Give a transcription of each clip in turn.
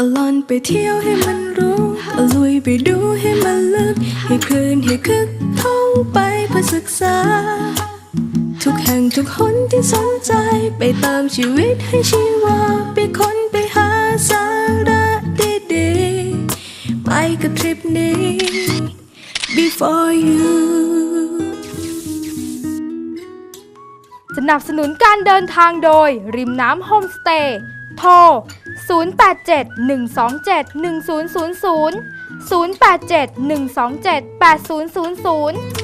ก็ล่อนไปเที่ยวให้มันรู้ก็ลุยไปดูให้มันลึก ให้คลื่นให้คึกท่องไปเพื่อศึกษา ทุกแห่งทุกหนที่สนใจ ไปเติมชีวิตให้ชีวา ไปค้นไปหาสาระดีๆไปกับทริปนี้ before you สนับสนุนการเดินทางโดยริมน้ำโฮมสเตย์ โทร 087 127 1000 087 127 8000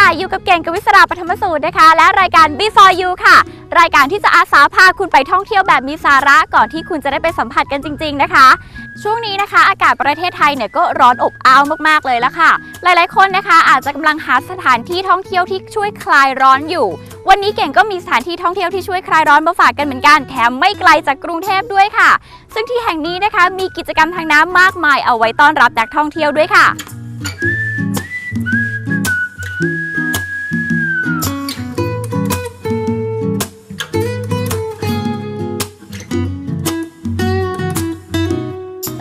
ค่ะ อยู่กับเก่งกวิศราปฐมสูตรนะคะ และรายการ Before You ค่ะ รายการที่จะอาสาพาคุณไปท่องเที่ยวแบบมีสาระก่อนที่คุณจะได้ไปสัมผัสกันจริง ๆ นะคะ ช่วงนี้นะคะ อากาศประเทศไทยเนี่ยก็ร้อนอบอ้าวมากๆเลยละค่ะ หลายๆคนนะคะ อาจจะกำลังหาสถานที่ท่องเที่ยวที่ช่วยคลายร้อนอยู่ วันนี้เก่งก็มีสถานที่ท่องเที่ยวที่ช่วยคลายร้อนมาฝากกันเหมือนกันแถมไม่ไกลจากกรุงเทพด้วยค่ะ ซึ่งที่แห่งนี้นะคะมีกิจกรรมทางน้ำมากมายเอาไว้ต้อนรับนักท่องเที่ยวด้วยค่ะ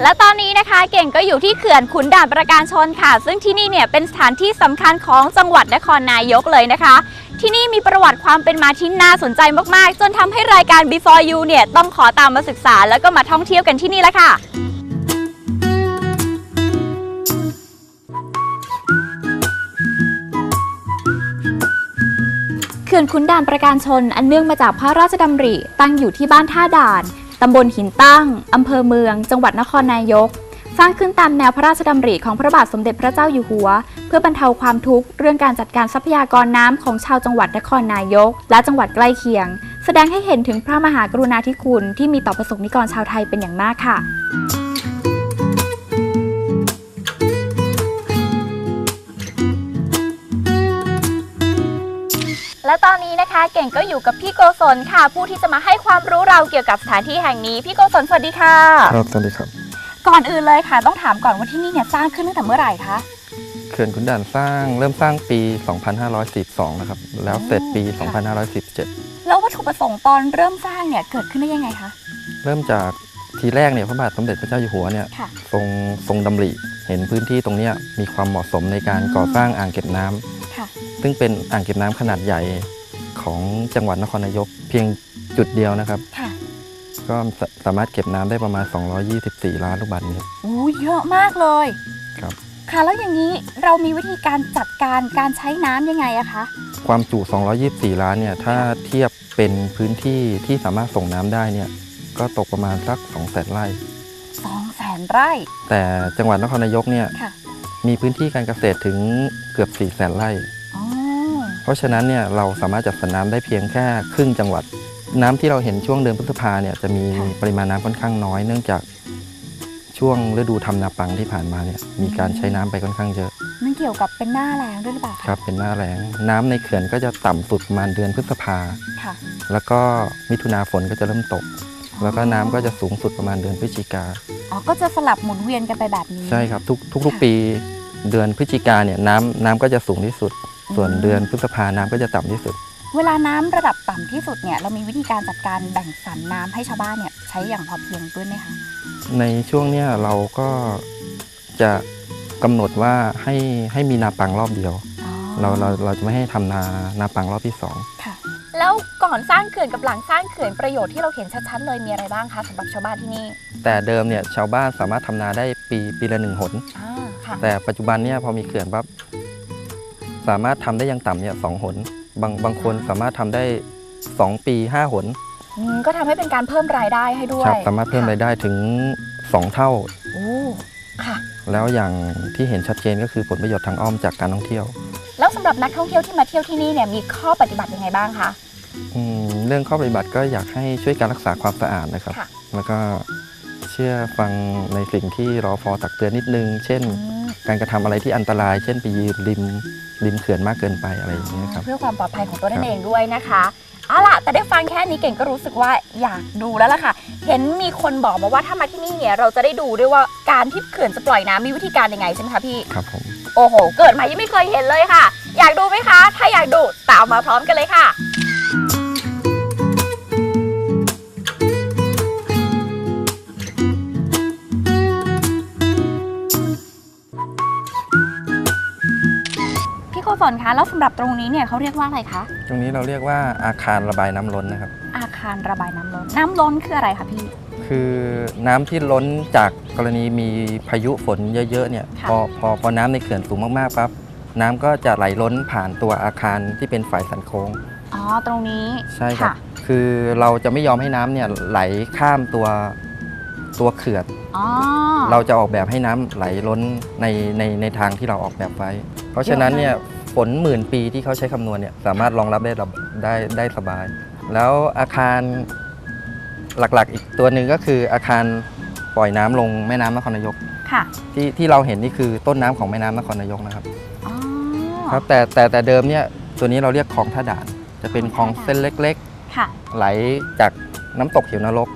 และตอนนี้นะคะเก่งก็อยู่ที่เขื่อนขุนด่านประการชนค่ะ ซึ่งที่นี่เนี่ยเป็นสถานที่สำคัญของจังหวัดนครนายกเลยนะคะ ที่นี่มีประวัติความเป็นมาที่น่าสนใจมากๆ จนทำให้รายการ Before You เนี่ยต้องขอตามมาศึกษา แล้วก็มาท่องเที่ยวกันที่นี่แล้วค่ะเขื่อนขุนด่านประการชนอันเนื่องมาจากพระราชดำริ ตั้งอยู่ที่บ้านท่าด่าน ตำบลหินตั้ง อำเภอเมือง จังหวัดนครนายก สร้างขึ้นตามแนวพระราชดำริของพระบาทสมเด็จพระเจ้าอยู่หัว เพื่อบรรเทาความทุกข์เรื่องการจัดการทรัพยากรน้ำของชาวจังหวัดนครนายก และจังหวัดใกล้เคียง แสดงให้เห็นถึงพระมหากรุณาธิคุณที่มีต่อประสบนิกรชาวไทยเป็นอย่างมากค่ะ และตอนนี้นะคะเก่งก็อยู่กับพี่โกศลค่ะ ผู้ที่จะมาให้ความรู้เราเกี่ยวกับสถานที่แห่งนี้พี่โกศลสวัสดีค่ะ ครับสวัสดีครับ ก่อนอื่นเลยค่ะ ต้องถามก่อนว่าที่นี่เนี่ยสร้างขึ้นตั้งแต่เมื่อไหร่คะเขื่อนขุนด่านสร้างเริ่มสร้างปี 2542นะครับแล้วเสร็จปี 2517แล้ววัตถุประสงค์ตอนเริ่มสร้างเนี่ยเกิดขึ้นได้ยังไงคะเริ่มจากทีแรกเนี่ยพระบาทสมเด็จพระเจ้าอยู่หัวเนี่ยค่ะทรงทรงดำริเห็นพื้นที่ตรงเนี้ยมีความเหมาะสมในการก่อสร้างอ่างเก็บน้ำค่ะ ซึ่งเป็นอ่างเก็บน้ำขนาดใหญ่ของจังหวัดนครนายก เพียงจุดเดียวนะครับค่ะก็สสามารถเก็บน้ำได้ประมาณ 224 ล้านลูกบาศก์เมตรอู้เยอะมากเลยครับค่ะแล้วอย่างนี้เรามีวิธีการจัดการการใช้น้ำยังไงอะคะ ความจุ 224 ล้านเนี่ยถ้าเทียบเป็นพื้นที่ที่สามารถส่งน้ำได้เนี่ยก็ตกประมาณสัก2แสนไร่สองแสนไร่ แต่จังหวัดนครนายกเนี่ยค่ะมีพื้นที่การเกษตรถึงเกือบ4แสนไร่อ๋อเพ ราะฉะนั้นเนี่ยเราสามารถจัดสรรน้ำได้เพียงแค่ครึ่งจังหวัด น้ำที่เราเห็นช่วงเดือนพฤษภาเนี่ยจะมีปริมาณน้ำค่อนข้างน้อย เนื่องจากช่วงฤดูทำนาปังที่ผ่านมาเนี่ยมีการใช้น้ำไปค่อนข้างเยอะ มันเกี่ยวกับเป็นหน้าแรงด้วยหรือเปล่าะครับเป็นหน้าแล้งน้ำในเขื่อนก็จะต่ำสุดประมาณเดือนพฤษภา ค่ะ แล้วก็มิถุนาฝนก็จะเริ่มตก แล้วก็น้ำก็จะสูงสุดประมาณเดือนพฤศจิกา อ๋อ ก็จะสลับหมุนเวียนกันไปแบบนี้ ใช่ครับทุกทุกๆปีเดือนพฤศจิกาเนี่ยน้ำน้ำก็จะสูงที่สุด ส่วนเดือนพฤษภาน้ำก็จะต่ำที่สุด เวลาน้ำระดับต่ำที่สุดเนี่ยเรามีวิธีการจัดการแบ่งสรรน้ำให้ชาวบ้านเนี่ยใช้อย่างพอเพียงด้วยไหมคะในช่วงเนี้ยเราก็จะกำหนดว่าให้ให้มีนาปังรอบเดียวอ๋อเราเราเราจะไม่ให้ทำนานาปังรอบที่สองค่ะแล้วก่อนสร้างเขื่อนกับหลังสร้างเขื่อนประโยชน์ที่เราเห็นชัดๆเลยมีอะไรบ้างคะสำหรับชาวบ้านที่นี่ แต่เดิมเนี่ยชาวบ้านสามารถทำนาได้ปีปีละหนึ่งหนอ่าค่ะแต่ปัจจุบันเนี่ยพอมีเขื่อนปั๊บ สามารถทำได้อยังต่ำเนี่ยสองหนบางบางคนสามารถทำได้ 2 ปี 5 หนอืมก็ทำให้เป็นการเพิ่มรายได้ให้ด้วยครับสามารถเพิ่มรายได้ถึง 2 เท่าโอ้ค่ะแล้วอย่างที่เห็นชัดเจนก็คือผลประโยชน์ทางอ้อมจากการท่องเที่ยว แล้วสำหรับนักท่องเที่ยวที่มาเที่ยวที่นี่เนี่ยมีข้อปฏิบัติยังไงบ้างคะอืมเรื่องข้อปฏิบัติก็อยากให้ช่วยการรักษาความสะอาดนะครับค่ะแล้วก็เชื่อฟังในสิ่งที่รอฟอตักเตือนนิดนึง เช่นอืมการกระทำอะไรที่อันตราย เช่นไปยืนริม ริมเขื่อนมากเกินไปอะไรอย่างเงี้ยครับ เพื่อความปลอดภัยของตัวนั่ครันบเองด้วยนะคะเอาล่ะ แต่ได้ฟังแค่นี้เก่งก็รู้สึกว่าอยากดูแล้วล่ะค่ะ เห็นมีคนบอกมาว่าถ้ามาที่นี่เนี่ยเราจะได้ดูด้วยว่าการที่เขื่อนจะปล่อยน้ำมีวิธีการยังไงใช่ไหมคะพี่ ครับผม โอ้โห เกิดมายังไม่เคยเห็นเลยค่ะ อยากดูไหมคะ ถ้าอยากดูตามมาพร้อมกันเลยค่ะ พี่โกศลคะ แล้วสำหรับตรงนี้เนี่ยเขาเรียกว่าอะไรคะ ตรงนี้เราเรียกว่าอาคารระบายน้ำล้นนะครับ อาคารระบายน้ำล้น น้ำล้นคืออะไรคะพี่ คือน้ำที่ล้นจากกรณีมีพายุฝนเยอะๆเนี่ยค่ะพอพอพอน้ำในเขื่อนสูงมากๆปั๊บน้ำก็จะไหลล้นผ่านตัวอาคารที่เป็นฝ่ายสันโค้ง อ๋อ ตรงนี้ ใช่ครับค่ะคือเราจะไม่ยอมให้น้ำเนี่ยไหลข้ามตัวตัวเขื่อนอ๋อเราจะออกแบบให้น้ำไหลล้นในในในทางที่เราออกแบบไว้ เพราะฉะนั้นเนี่ย ฝนหมื่นปีที่เขาใช้คำนวณเนี่ยสามารถรองรับได้ระได้ได้สบาย แล้วอาคารหลักๆ อีกตัวหนึ่งก็คืออาคารปล่อยน้ำลงแม่น้ำนครนายกค่ะที่ที่ที่เราเห็นนี่คือต้นน้ำของแม่น้ำนครนายกนะครับอ๋อครับแต่แต่แต่เดิมเนี่ยตัวนี้เราเรียกคลองท่าด่าน จะเป็นคลองเส้นเล็กค่ะๆ ไหลจากน้ำตกเหวนรก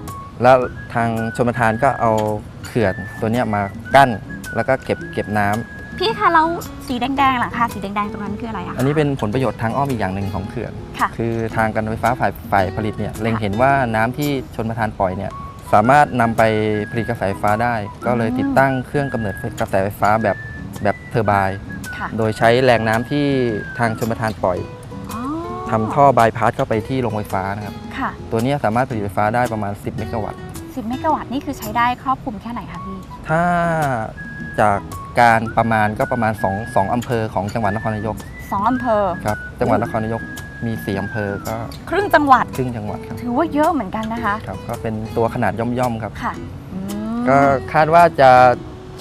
แล้วทางชมทานก็เอาเขื่อนตัวเนี้ยมากั้น แล้วก็เก็บเก็บน้ำ พี่คะแล้วสีแดงๆหลังคาสีแดงๆตรงนั้นคืออะไรอะ อันนี้เป็นผลประโยชน์ทางอ้อมอีกอย่างหนึ่งของเขื่อนค่ะคือทางการไฟฟ้าฝ่ายฝ่ายผลิตเนี่ยเล็งเห็นว่าน้ำที่ชนประทานปล่อยเนี่ยสามารถนำไปผลิตกระแสไฟฟ้าได้ ก็เลยติดตั้งเครื่องกำเนิดกระแสไฟฟ้าแบบแบบเทอร์ไบน์ค่ะโดยใช้แรงน้ำที่ทางชนประทานปล่อยอ๋อทำท่อบายพาสเข้าไปที่โรงไฟฟ้านะครับค่ะ ตัวเนี้ยสามารถผลิตไฟฟ้าได้ประมาณ 10 เมกะวัตต์ 10 เมกะวัตต์นี่คือใช้ได้ครอบคลุมแค่ไหนคะพี่ ถ้าจาก การประมาณก็ประมาณ2 2อำเภอของจังหวัดนครนายก2อำเภอ ครับ จังหวัดนครนายกมี4อำเภอก็ครึ่งจังหวัด ครึ่งจังหวัดครับถือว่าเยอะเหมือนกันนะคะ ครับ ก็เป็นตัวขนาดย่อมๆครับ ค่ะอืมก็คาดว่าจะ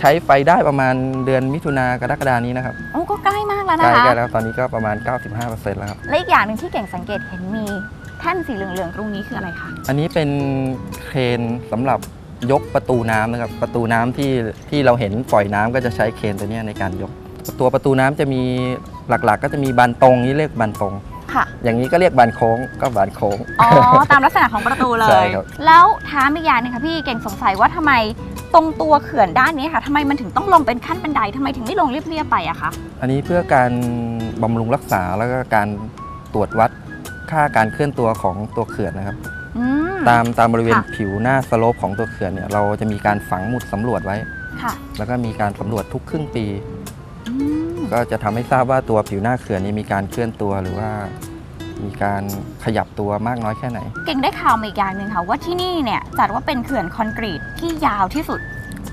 ใช้ไฟได้ประมาณเดือนมิถุนากรกฎานี้นะครับโอ้ก็ใกล้มากแล้วใกนะคะล้ๆแล้วตอนนี้ก็ประมาณ 95%แล้วครับ และอีกอย่างหนึ่งที่เก่งสังเกตเห็นมีแท่นสีเหลืองๆตรงนี้คืออะไรคะ อันนี้เป็นเครนสำหรับ ยกประตูน้ำนะครับประตูน้ำที่ที่เราเห็นปล่อยน้ำก็จะใช้เครนตัวเนี้ยในการยก ตัวประตูน้ำจะมีหลักๆ ก็จะมีบานตรงนี่เรียกบานตรง ค่ะ อย่างนี้ก็เรียกบานโค้งก็บานโค้ง อ๋อ ตามลักษณะของประตูเลใช่ย ครับ แล้วถามอีกอย่างหนึงค่ะพี่เก่งสงสัยว่าทำไมตรงตัวเขื่อนด้านนี้ค่ะทำไมมันถึงต้องลงเป็นขั้นบันไดทำไมถึงไม่ลงเรียบๆไปอะคะ อันนี้เพื่อการบำรุงรักษาแล้วก็การตรวจวัดค่าการเคลื่อนตัวของตัวเขื่อนนะครับ อืม ตามตามบริเวณค่ะ ผิวหน้าสโลปของตัวเขื่อนเนี่ยเราจะมีการฝังหมุดสำรวจไว้ ค่ะแล้วก็มีการสำรวจทุกครึ่งปี อืมก็จะทำให้ทราบว่าตัวผิวหน้าเขื่อนนี้มีการเคลื่อนตัวหรือว่า มีการขยับตัวมากน้อยแค่ไหน เก่งได้ข่าวมาอีกอย่างหนึ่งค่ะ ว่าที่นี่เนี่ยจัดว่าเป็นเขื่อนคอนกรีตที่ยาวที่สุด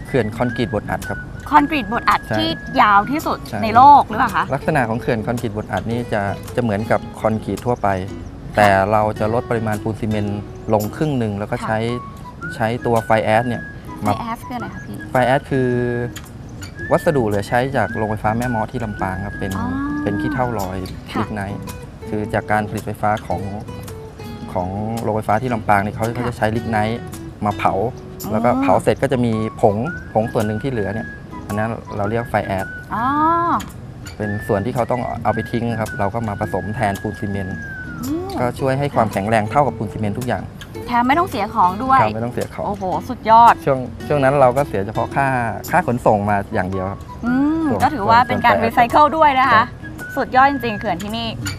เขื่อนคอนกรีตบดอัดครับ คอนกรีตบดอัดใช่ที่ยาวที่สุดใช่ ในโลกหรือเปล่าคะ ลักษณะของเขื่อนคอนกรีตบดอัดนี่จะจะเหมือนกับคอนกรีตทั่วไป แต่เราจะลดปริมาณปูนซีเมนต์ลงครึ่งหนึ่งแล้วก็ค่ะ ใช้ใช้ตัวไฟแอสเนี่ยไฟมาแอสคืออะไรคะพี่ ไฟแอสคือ วัสดุเหลือใช้จากโรงไฟฟ้าแม่มอที่ลำปางครับเป็นอ๋อเป็นขี้เท่าลอยค่ะ ลิกไนท์คือจากการผลิตไฟฟ้าของของโรงไฟฟ้าที่ลำปางเนี่ยเขาเขาจะใช้ลิกไนท์มาเผา แล้วก็เผาเสร็จก็จะมีผงผงส่วนหนึ่งที่เหลือเนี่ยอันนั้นเราเรียกไฟแอส อ๋อเป็นส่วนที่เขาต้องเอาไปทิ้งครับ เราก็มาผสมแทนปูนซีเมนต์อืม ก็ช่วยให้ความแข็งแรงเท่ากับปูนซีเมนต์ทุกอย่างแถมไม่ต้องเสียของด้วยเราไม่ต้องเสียของโอ้โหสุดยอด ช่วงช่วงนั้นเราก็เสียเฉพาะค่าค่าขนส่งมาอย่างเดียวครับอืมส่วนก็ถือว่าเป็นการส่วนแปดรีไซเคิลด้วยนะครัคะบสุดยอดจริงๆเขื่อนที่นี่น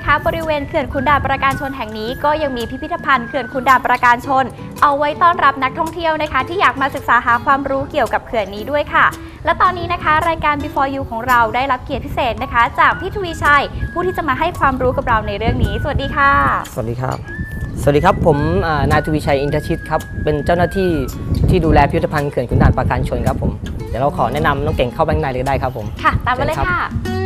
นี้นะคะ บริเวณเขื่อนขุนด่านประการชนแห่งนี้ ก็ยังมีพิพิธภัณฑ์เขื่อนขุนด่านประการชน เอาไว้ต้อนรับนักท่องเที่ยวนะคะ ที่อยากมาศึกษาหาความรู้เกี่ยวกับเขื่อนนี้ด้วยค่ะ และตอนนี้นะคะ รายการ Before You ของเราได้รับเกียรติพิเศษนะคะ จากพี่ทวีชัย ผู้ที่จะมาให้ความรู้กับเราในเรื่องนี้ สวัสดีค่ะ สวัสดีครับ สวัสดีครับ ผมอ่านายทวีชัยอินทชิตครับเป็นเจ้าหน้าที่ที่ดูแลพิพิธภัณฑ์เขื่อนขุนด่านปราการชนครับผมเดี๋ยวเราขอแนะนำน้องเก่งเข้าไปข้างในเลยได้ครับผมค่ะ ตามมาเลยเชิญครับค่ะ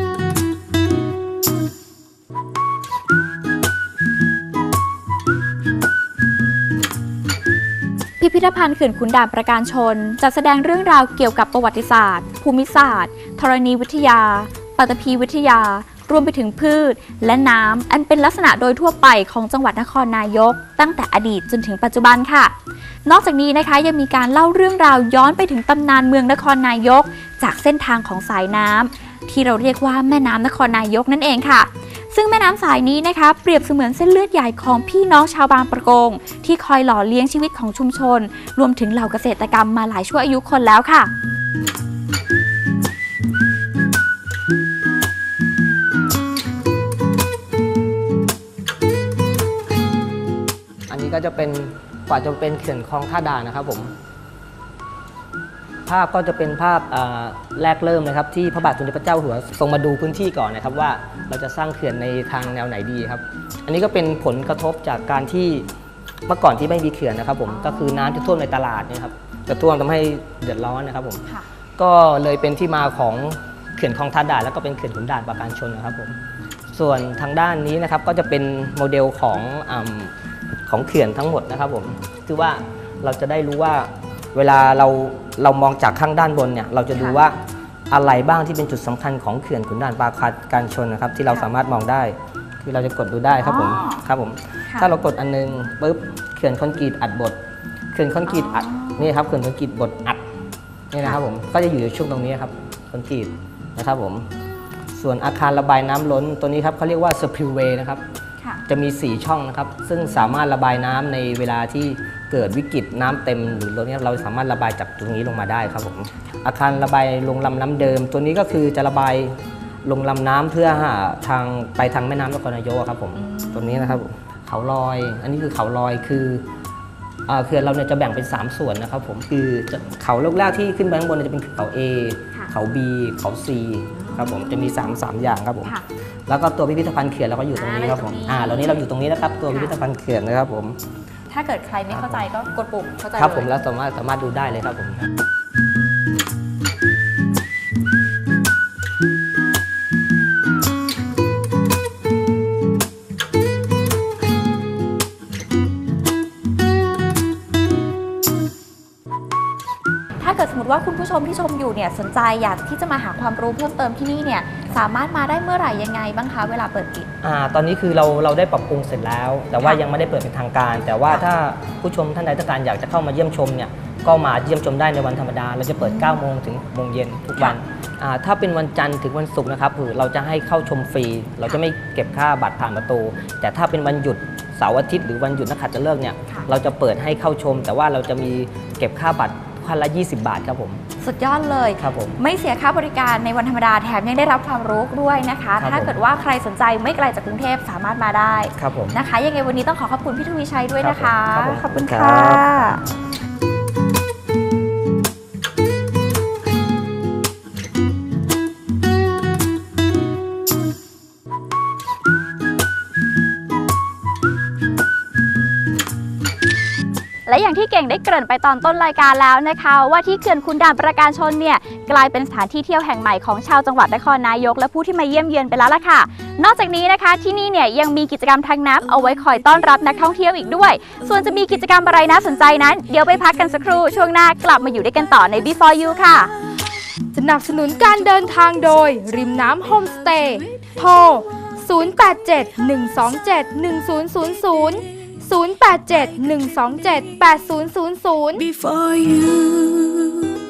พิพิธภัณฑ์เขื่อนขุนด่านประการชน จัดแสดงเรื่องราวเกี่ยวกับประวัติศาสตร์ ภูมิศาสตร์ธรณีวิทยา ปัตภีวิทยารรวมไปถึงพืช และน้ำอันเป็นลักษณะโดยทั่วไปของจังหวัดนครนายก ตั้งแต่อดีตจนถึงปัจจุบันค่ะ นอกจากนี้นะคะยังมีการเล่าเรื่องราวย้อนไปถึงตำนานเมืองนครนายก จากเส้นทางของสายน้ำ ที่เราเรียกว่าแม่น้ำนครนายกนั่นเองค่ะ ซึ่งแม่น้ำสายนี้นะคะ เปรียบเสมือนเส้นเลือดใหญ่ของพี่น้องชาวบางประกง ที่คอยหล่อเลี้ยงชีวิตของชุมชน รวมถึงเหล่าเกษตรกรรมมาหลายชั่วอายุคนแล้วค่ะอันนี้ก็จะเป็นกว่าจะเป็นเขื่อนคลองท่าด่านนะครับผม ภาพก็จะเป็นภาพอ่าแรกเริ่มนะครับที่พระบาทสมเด็จพระเจ้าอยู่หัวทรงมาดูพื้นที่ก่อนนะครับว่าเราจะสร้างเขื่อนในทางแนวไหนดีครับ อันนี้ก็เป็นผลกระทบจากการที่เมื่อก่อนที่ไม่มีเขื่อนนะครับผมก็คือน้ำจะท่วมในตลาดเนะครับจะท่วมทำให้เดือดร้อนนะครับผมค่ะก็เลยเป็นที่มาของเขื่อนคลองท่าด่านแล้วก็เป็นเขื่อนขุนด่านปราการชนนะครับผมส่วนทางด้านนี้นะครับก็จะเป็นโมเดลของอำของเขื่อนทั้งหมดนะครับผมคือว่าเราจะได้รู้ว่า เวลาเราเรามองจากข้างด้านบนเนี่ยเราจะดูค่ะว่าอะไรบ้างที่เป็นจุดสำคัญของเขื่อนขุนด่านปราการชนนะครับ ที่เราค่ะสามารถมองได้ คือเราจะกดดูได้ครับผมอ๋อครับผมค่ะ ถ้าเรากดอันนึงปุ๊บเขื่อนคอนกรีตอัดบดเขื่อนคอนกรีตอัดอ๋อนี่ครับเขื่อนคอนกรีตบดอัดนี่นะครับผมก็จะอยู่ในช่วงตรงนี้ครับคอนกรีตนะครับผมส่วนอาคารระบายน้ำล้นตัวนี้ครับเขาเรียกว่าสปิลเวย์นะครับค่ะ จะมี 4 ช่องนะครับ ซึ่งสามารถระบายน้ำในเวลาที่เกิดวิกฤตน้ำเต็มหรือล้นเนี่ยเราสามารถระบายจากตรงนี้ลงมาได้ครับผมอาคารระบายลงลำน้ำเดิม ตัวนี้ก็คือจะระบายลงลำน้ำเพื่อหาทางไปทางแม่น้ำนครนายกครับผมตัวนี้นะครับเขาลอย อันนี้คือเขาลอยคืออ่าเขื่อนเราเนี่ยจะแบ่งเป็น 3 ส่วนนะครับผมคือเขาลูกแรกที่ขึ้นไปข้างบนจะเป็นเขา A เขา B เขา C ครับผมจะมี3 3อย่างครับผมค่ะ แล้วก็ตัวพิพิธภัณฑ์เขื่อนเราก็อยู่ตรงนี้ครับผมอ่าอ่าเราเราอยู่นี้ตรงนี้เราอยู่ตรงนี้นะครับตัวพิพิธภัณฑ์เขื่อนนะครับผมถ้าเกิดใครไม่เข้าใจก็กดปุ่มเข้าใจครับเลยผมแล้วสามารถสามารถดูได้เลยครับผม ว่าคุณผู้ชมที่ชมอยู่เนี่ยสนใจอยากที่จะมาหาความรู้เพิ่มเติมที่นี่เนี่ยสามารถมาได้เมื่อไหร่ยังไงบ้างคะเวลาเปิดปิด อ่าตอนนี้คือเราเราได้ปรับปรุงเสร็จแล้ว แต่ว่าค่ะยังไม่ได้เปิดเป็นทางการ แต่ว่าค่ะ ถ้าผู้ชมท่านใดต้องการอยากจะเข้ามาเยี่ยมชมเนี่ยก็มาเยี่ยมชมได้ในวันธรรมดา เราจะเปิด9โมงถึง6โมงเย็นทุกวันอ่าถ้าเป็นวันจันทร์ถึงวันศุกร์นะครับคือเราจะให้เข้าชมฟรี เราจะไม่เก็บค่าบัตรผ่านประตู แต่ถ้าเป็นวันหยุดเสาร์อาทิตย์หรือวันหยุดนักขัตฤกษ์เนี่ยค่ะ เราจะเปิดให้เข้าชม แต่ว่าเราจะมีเก็บค่าบัตร คันละ 20 บาทครับผม สุดยอดเลยครับผม ไม่เสียค่าบริการในวันธรรมดาแถมยังได้รับความรู้ด้วยนะคะครับถ้าเกิดว่าใครสนใจไม่ไกลจากกรุงเทพสามารถมาได้ครับผมนะคะ ยังไงวันนี้ต้องขอขอบคุณพี่ทวีชัยด้วยนะคะครับผมขอบคุณครัค่ะ อย่างที่เก่งได้เกริ่นไปตอนต้นรายการแล้วนะคะ ว่าที่เขื่อนคุณด่านประการชนเนี่ยกลายเป็นสถานที่เที่ยวแห่งใหม่ของชาวจังหวัดนครนายก และผู้ที่มาเยี่ยมเยือนไปแล้วล่ะค่ะ นอกจากนี้นะคะที่นี่เนี่ยยังมีกิจกรรมทางน้ำเอาไว้คอยต้อนรับนักท่องเที่ยวอีกด้วย ส่วนจะมีกิจกรรมอะไรน่าสนใจนั้น เดี๋ยวไปพักกันสักครู่ช่วงหน้ากลับมาอยู่ด้วยกันต่อใน Before You ค่ะ สนับสนุนการเดินทางโดย ริมน้ำโฮมสเตย์โทร 087 127 1000 087 127 8000 before you